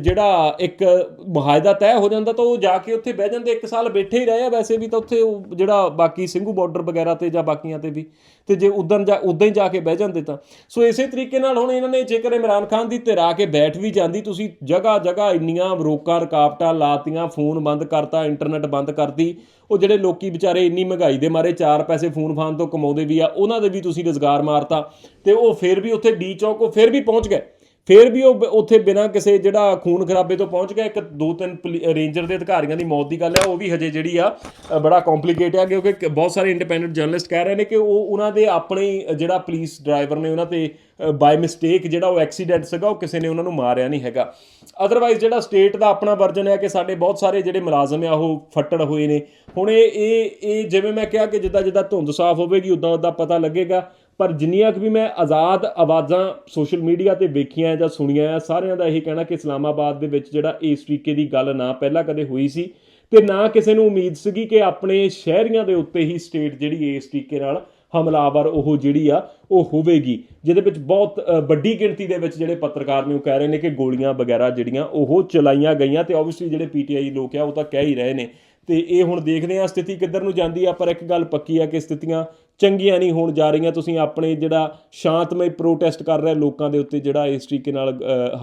ਜਿਹੜਾ ਇੱਕ ਮੁਹਾਇਦਾ ਤੈਅ ਹੋ ਜਾਂਦਾ ਤਾਂ ਉਹ ਜਾ ਕੇ ਉੱਥੇ ਬਹਿ ਜਾਂਦੇ, ਇੱਕ ਸਾਲ ਬੈਠੇ ਹੀ ਰਹੇ ਆ ਵੈਸੇ ਵੀ ਤਾਂ ਉੱਥੇ ਉਹ ਜਿਹੜਾ ਬਾਕੀ ਸਿੰਘੂ ਬਾਰਡਰ ਵਗੈਰਾ ਤੇ ਜਾਂ ਬਾਕੀਆਂ ਤੇ ਵੀ, ਤੇ ਜੇ ਉਦੋਂ ਜਾ, ਉਦਾਂ ਹੀ ਜਾ ਕੇ ਬਹਿ ਜਾਂਦੇ ਤਾਂ। ਸੋ ਇਸੇ ਤਰੀਕੇ ਨਾਲ ਹੁਣ ਇਹਨਾਂ ਨੇ ਜੇਕਰ ਇਮਰਾਨ ਖਾਨ ਦੀ ਧਿਰ ਆ ਕੇ ਬੈਠ ਵੀ ਜਾਂਦੀ, ਤੁਸੀਂ ਜਗ੍ਹਾ ਜਗ੍ਹਾ ਇੰਨੀਆਂ ਰੋਕਾਂ, ਰੁਕਾਵਟਾਂ ਲਾਤੀਆਂ, ਫੋਨ ਬੰਦ ਕਰਤਾ, ਇੰਟਰਨੈਟ ਬੰਦ ਕਰਤੀ, ਉਹ ਜਿਹੜੇ ਲੋਕੀ ਵਿਚਾਰੇ ਇੰਨੀ ਮਹਿੰਗਾਈ ਦੇ ਮਾਰੇ 4 ਪੈਸੇ ਫੋਨ ਫਾਨ ਤੋਂ ਕਮਾਉਂਦੇ ਵੀ ਆ, ਉਹਨਾਂ ਦੇ ਵੀ ਤੁਸੀਂ ਰੋਜ਼ਗਾਰ ਮਾਰਤਾ, ਤੇ ਉਹ ਫਿਰ ਵੀ ਉੱਥੇ ਡੀ ਚੌਕ, ਉਹ ਫਿਰ ਵੀ ਪਹੁੰਚ ਗਏ। ਫਿਰ ਵੀ ਉਹ ਉੱਥੇ ਬਿਨਾਂ ਕਿਸੇ ਜਿਹੜਾ ਖੂਨ ਖਰਾਬੇ ਤੋਂ ਪਹੁੰਚ ਗਿਆ ਇੱਕ ਦੋ ਤਿੰਨ ਪੁਲੀ- ਰੇਂਜਰ ਦੇ ਅਧਿਕਾਰੀਆਂ ਦੀ ਮੌਤ ਦੀ ਗੱਲ ਹੈ। ਉਹ ਵੀ ਹਜੇ ਜਿਹੜੀ ਆ ਬੜਾ ਕੰਪਲਿਕੇਟ ਆ ਕਿਉਂਕਿ ਬਹੁਤ ਸਾਰੇ ਇੰਡੀਪੈਂਡੈਂਟ ਜਰਨਲਿਸਟ ਕਹਿ ਰਹੇ ਨੇ ਕਿ ਉਹ, ਉਹਨਾਂ ਦੇ ਆਪਣੇ ਜਿਹੜਾ ਪੁਲਿਸ ਡਰਾਈਵਰ ਨੇ ਉਹਨਾਂ ਤੇ ਬਾਈ ਮਿਸਟੇਕ ਜਿਹੜਾ ਉਹ ਐਕਸੀਡੈਂਟ ਸੀਗਾ, ਉਹ ਕਿਸੇ ਨੇ ਉਹਨਾਂ ਨੂੰ ਮਾਰਿਆ ਨਹੀਂ ਹੈਗਾ। ਅਦਰਵਾਈਜ਼ ਜਿਹੜਾ ਸਟੇਟ ਦਾ ਆਪਣਾ ਵਰਜਨ ਹੈ ਕਿ ਸਾਡੇ ਬਹੁਤ ਸਾਰੇ ਜਿਹੜੇ ਮੁਲਾਜ਼ਮ ਆ, ਉਹ ਫੱਟੜ ਹੋਏ ਨੇ। ਹੁਣ ਇਹ ਇਹ ਇਹ ਜਿਵੇਂ ਮੈਂ ਕਿਹਾ ਕਿ ਜਿੱਦਾਂ ਜਿੱਦਾਂ ਧੁੰਦ ਸਾਫ਼ ਹੋਵੇਗੀ ਉਦਾਂ ਉਦਾਂ ਪਤਾ ਲੱਗੇਗਾ। ਪਰ ਜਿੰਨੀਆਂ ਕੁ ਵੀ ਮੈਂ ਆਜ਼ਾਦ ਆਵਾਜ਼ਾਂ ਸੋਸ਼ਲ ਮੀਡੀਆ ਤੇ ਵੇਖੀਆਂ ਜਾਂ ਸੁਣੀਆਂ ਆ, ਸਾਰਿਆਂ ਦਾ ਇਹ ਕਹਿਣਾ ਕਿ ਇਸਲਾਮਾਬਾਦ ਦੇ ਵਿੱਚ ਜਿਹੜਾ ਇਸ ਤਰੀਕੇ ਦੀ ਗੱਲ ਨਾ ਪਹਿਲਾਂ ਕਦੇ ਹੋਈ ਸੀ ਤੇ ਨਾ ਕਿਸੇ ਨੂੰ ਉਮੀਦ ਸੀਗੀ ਕਿ ਆਪਣੇ ਸ਼ਹਿਰੀਆਂ ਦੇ ਉੱਤੇ ਹੀ ਸਟੇਟ ਜਿਹੜੀ ਇਸ ਤਰੀਕੇ ਨਾਲ ਹਮਲਾਵਰ ਉਹ ਜਿਹੜੀ ਆ, ਉਹ ਹੋਵੇਗੀ। ਜਿਹਦੇ ਵਿੱਚ ਬਹੁਤ ਵੱਡੀ ਗਿਣਤੀ ਦੇ ਵਿੱਚ ਜਿਹੜੇ ਪੱਤਰਕਾਰ ਨੇ ਉਹ ਕਹਿ ਰਹੇ ਨੇ ਕਿ ਗੋਲੀਆਂ ਵਗੈਰਾ ਜਿਹੜੀਆਂ ਉਹ ਚਲਾਈਆਂ ਗਈਆਂ ਤੇ ਆਬਵੀਅਸਲੀ ਜਿਹੜੇ ਪੀਟੀਆਈ ਲੋਕ ਆ, ਉਹ ਤਾਂ ਕਹਿ ਹੀ ਰਹੇ ਨੇ। ਤੇ ਇਹ ਹੁਣ ਦੇਖਦੇ ਆ ਸਥਿਤੀ ਕਿੱਧਰ ਨੂੰ ਜਾਂਦੀ ਆ, ਪਰ ਇੱਕ ਗੱਲ ਪੱਕੀ ਆ ਕਿ ਸਥਿਤੀਆਂ ਚੰਗੀਆਂ ਨਹੀਂ ਹੋਣ ਜਾ ਰਹੀਆਂ। ਤੁਸੀਂ ਆਪਣੇ ਜਿਹੜਾ ਸ਼ਾਂਤਮਈ ਪ੍ਰੋਟੈਸਟ ਕਰ ਰਹੇ ਲੋਕਾਂ ਦੇ ਉੱਤੇ ਜਿਹੜਾ ਇਸ ਤਰੀਕੇ ਨਾਲ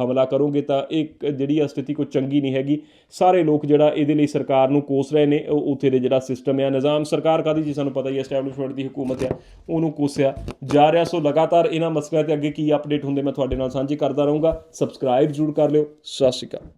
ਹਮਲਾ ਕਰੋਗੇ ਤਾਂ ਇਹ ਜਿਹੜੀ ਆ ਸਥਿਤੀ ਕੋਈ ਚੰਗੀ ਨਹੀਂ ਹੈਗੀ। ਸਾਰੇ ਲੋਕ ਜਿਹੜਾ ਇਹਦੇ ਲਈ ਸਰਕਾਰ ਨੂੰ ਕੋਸ ਰਹੇ ਨੇ। ਉਹ ਉੱਥੇ ਦੇ ਜਿਹੜਾ ਸਿਸਟਮ ਆ, ਨਿਜ਼ਾਮ ਸਰਕਾਰ ਕਾਦੀ ਜੀ ਸਾਨੂੰ ਪਤਾ ਹੀ ਐਸਟੈਬਲਿਸ਼ਮੈਂਟ ਦੀ ਹਕੂਮਤ ਆ, ਉਹਨੂੰ ਕੋਸਿਆ ਜਾ ਰਿਹਾ। ਸੋ ਲਗਾਤਾਰ ਇਹਨਾਂ ਮਸਲਿਆਂ ਤੇ ਅੱਗੇ ਕੀ ਅਪਡੇਟ ਹੁੰਦੇ ਮੈਂ ਤੁਹਾਡੇ ਨਾਲ ਸਾਂਝੇ ਕਰਦਾ ਰਹੂੰਗਾ। ਸਬਸਕ੍ਰਾਈਬ ਜ਼ਰੂਰ ਕਰ ਲਿਓ। ਸਤਿ ਸ਼੍ਰੀ ਅਕਾਲ।